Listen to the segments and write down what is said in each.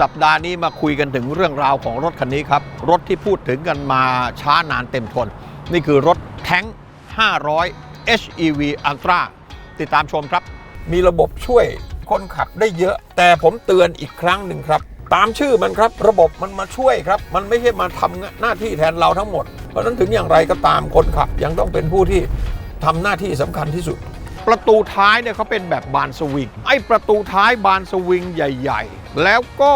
สัปดาห์นี้มาคุยกันถึงเรื่องราวของรถคันนี้ครับ รถที่พูดถึงกันมาช้านานเต็มทน นี่คือรถแท้ง500 HEV Ultra ติดตามชมครับ มีระบบช่วยคนขับได้เยอะ แต่ผมเตือนอีกครั้งหนึ่งครับ ตามชื่อมันครับ ระบบมันมาช่วยครับ มันไม่ใช่มาทำหน้าที่แทนเราทั้งหมด เพราะฉะนั้นถึงอย่างไรก็ตามคนขับยังต้องเป็นผู้ที่ทำหน้าที่สำคัญที่สุด ประตูท้ายเนี่ยเขาเป็นแบบบานสวิง ไอ้ประตูท้ายบานสวิงใหญ่ ๆ แล้วก็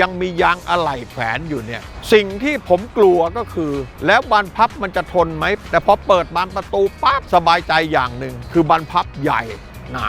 ยังมียางอะไหล่แขวนอยู่เนี่ย สิ่งที่ผมกลัวก็คือ แล้วบานพับมันจะทนไหม แต่พอเปิดบานประตูปั๊บสบายใจอย่างหนึ่งคือบานพับใหญ่หนา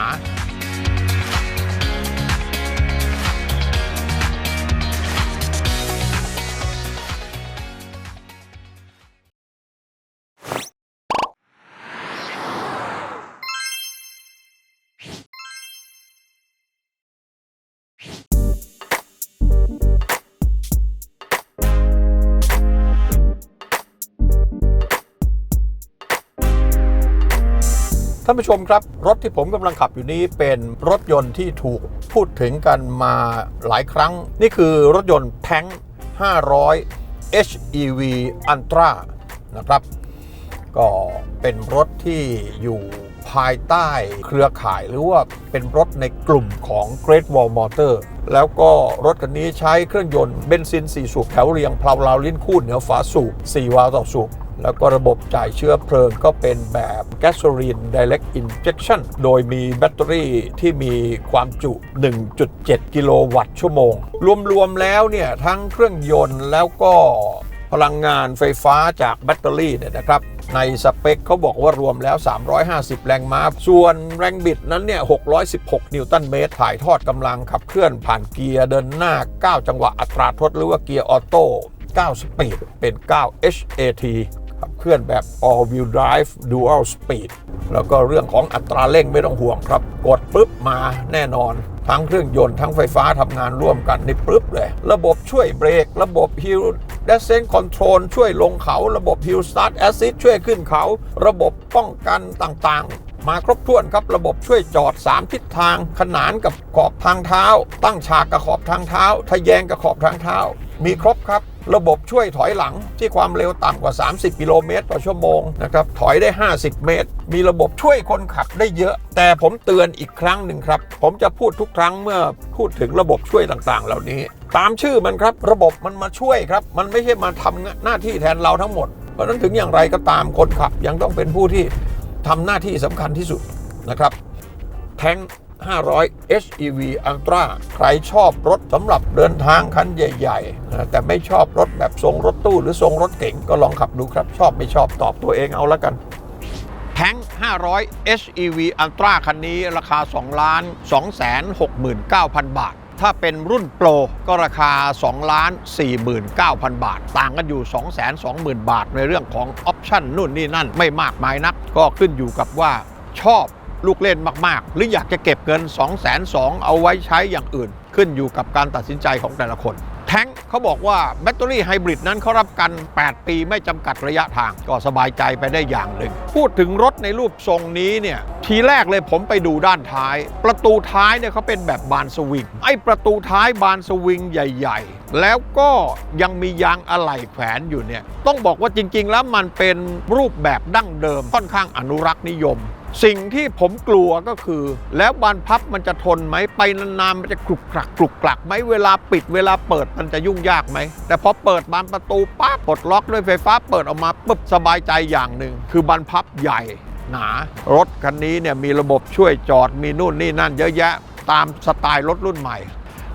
ท่านผู้ชมครับ รถที่ผมกำลังขับอยู่นี้เป็นรถยนต์ที่ถูกพูดถึงกันมาหลายครั้ง นี่คือรถยนต์แท้ง500 HEV Ultra นะครับ ก็เป็นรถที่อยู่ภายใต้เครือข่ายหรือว่าเป็นรถในกลุ่มของ Great Wall Motor แล้วก็รถคันนี้ใช้เครื่องยนต์เบนซิน 4 สูบแถวเรียงเพลาลาวลิ้นคูดเหนือฝาสูบ 4 วาล์วต่อสูบ แล้วก็ระบบจ่ายเชื้อเพลิงก็เป็นแบบ Gasoline Direct Injection โดยมีแบตเตอรี่ที่มีความจุ 1.7 กิโลวัตต์ชั่วโมง รวมๆแล้วเนี่ย ทั้งเครื่องยนต์แล้วก็พลังงานไฟฟ้าจากแบตเตอรี่เนี่ยนะครับในสเปคเขาบอกว่ารวมแล้ว 350 แรงม้า ส่วนแรงบิดนั้นเนี่ย 616 นิวตันเมตร ถ่ายทอดกำลังขับเคลื่อนผ่านเกียร์เดินหน้า 9 จังหวะอัตราทดหรือว่าเกียร์ออโต้9สปีดเป็น 9 HAT เคลื่อนแบบ all wheel drive dual speed แล้วก็เรื่องของอัตราเร่งไม่ต้องห่วงครับ กดปุ๊บมาแน่นอน ทั้งเครื่องยนต์ทั้งไฟฟ้าทำงานร่วมกันในปุ๊บเลย ระบบช่วยเบรก ระบบ Hill Descent Control ช่วยลงเขา ระบบ Hill Start Assist ช่วยขึ้นเขา ระบบป้องกันต่างๆมาครบถ้วนครับระบบช่วยจอด 3 ทิศทาง ขนานกับขอบทางเท้า ตั้งฉากกับขอบทางเท้า ทะแยงกับขอบทางเท้า มีครบครับ ระบบช่วยถอยหลังที่ความเร็วต่ำกว่า 30 กิโลเมตรต่อชั่วโมงนะครับถอยได้ 50 เมตร มีระบบช่วยคนขับได้เยอะ แต่ผมเตือนอีกครั้งหนึ่งครับ ผมจะพูดทุกครั้งเมื่อพูดถึงระบบช่วยต่างๆ เหล่านี้ ตามชื่อมันครับ ระบบมันมาช่วยครับ มันไม่ใช่มาทำหน้าที่แทนเราทั้งหมดเพราะนั้นถึงอย่างไรก็ตามคนขับยังต้องเป็นผู้ที่ทำหน้าที่สำคัญที่สุดนะครับแทง 500 HEV Ultra ใครชอบรถสำหรับเดินทางคันใหญ่ๆ แต่ไม่ชอบรถแบบทรงรถตู้หรือทรงรถเก๋งก็ลองขับดูครับ ชอบไม่ชอบตอบตัวเองเอาละกันแท้ง500 HEV Ultra คันนี้ราคา 2 ล้าน 269,000 บาท ถ้าเป็นรุ่นโปรก็ราคา 2 ล้าน 49,000 บาท ต่างกันอยู่ 220,000 บาท ในเรื่องของออปชั่นนู่นนี่นั่นไม่มากมายนัก ก็ขึ้นอยู่กับว่าชอบ ลูกเล่นมาก ๆ หรืออยากจะเก็บเงิน 2 2 0 0 0เอาไว้ใช้อย่างอื่น ขึ้นอยู่กับการตัดสินใจของแต่ละคน แท้งเขาบอกว่าแบตเตอรี่ไฮบริดนั้นเขารับกัน 8 ปีไม่จำกัดระยะทาง ก็สบายใจไปได้อย่างหนึ่ง พูดถึงรถในรูปทรงนี้เนี่ยทีแรกเลยผมไปดูด้านท้าย ประตูท้ายเนี่ยเขาเป็นแบบบานสวิง ไอ้ประตูท้ายบานสวิงใหญ่ ๆ แล้วก็ยังมียางอะไหล่แขวนอยู่เนี่ย ต้องบอกว่าจริง ๆ แล้วมันเป็นรูปแบบดั้งเดิมค่อนข้างอนุรักษ์นิยม สิ่งที่ผมกลัวก็คือ แล้วบานพับมันจะทนไหมไปนานๆมันจะกรุกกรักกรุกกรักไหมเวลาปิดเวลาเปิดมันจะยุ่งยากไหม แต่พอเปิดบานประตูปั๊บปลดล็อกด้วยไฟฟ้าเปิดออกมาปุ๊บสบายใจอย่างหนึ่งคือบานพับใหญ่หนารถคันนี้เนี่ยมีระบบช่วยจอดมีนู่นนี่นั่นเยอะแยะ ตามสไตล์รถรุ่นใหม่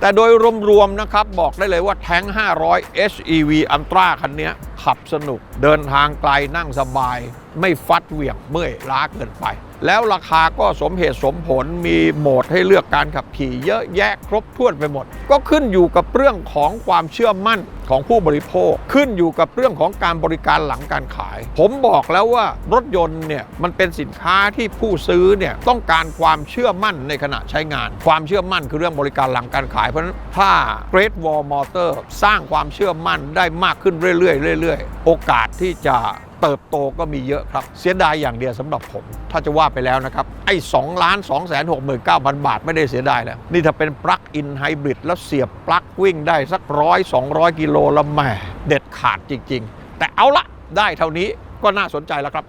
แต่โดยรวมๆนะครับบอกได้เลยว่าแท้ง 500 HEV Ultra คันนี้ ขับสนุก เดินทางไกลนั่งสบาย ไม่ฟัดเหวี่ยงเมื่อยล้าเกินไป แล้วราคาก็สมเหตุสมผลมีโหมดให้เลือกการขับขี่เยอะแยะครบถ้วนไปหมด ก็ขึ้นอยู่กับเรื่องของความเชื่อมั่นของผู้บริโภค ขึ้นอยู่กับเรื่องของการบริการหลังการขาย ผมบอกแล้วว่ารถยนต์เนี่ยมันเป็นสินค้าที่ผู้ซื้อเนี่ยต้องการความเชื่อมั่นในขณะใช้งาน ความเชื่อมั่นคือเรื่องบริการหลังการขายเพราะฉะนั้นถ้า Great Wall Motor สร้างความเชื่อมั่นได้มากขึ้นเรื่อยๆเรื่อยๆ โอกาสที่จะ เติบโตก็มีเยอะครับ เสียดายอย่างเดียวสำหรับผม ถ้าจะว่าไปแล้วนะครับไอ้2ล้าน2 6 9 0 0 0บาทไม่ได้เสียดายแล้ว นี่ถ้าเป็นปลั๊กอินไฮบริดแล้วเสียบปลั๊กวิ่งได้สักร้อยสองกิโลละแหม่เด็ดขาดจริง ๆ แต่เอาละได้เท่านี้ก็น่าสนใจแล้วครับ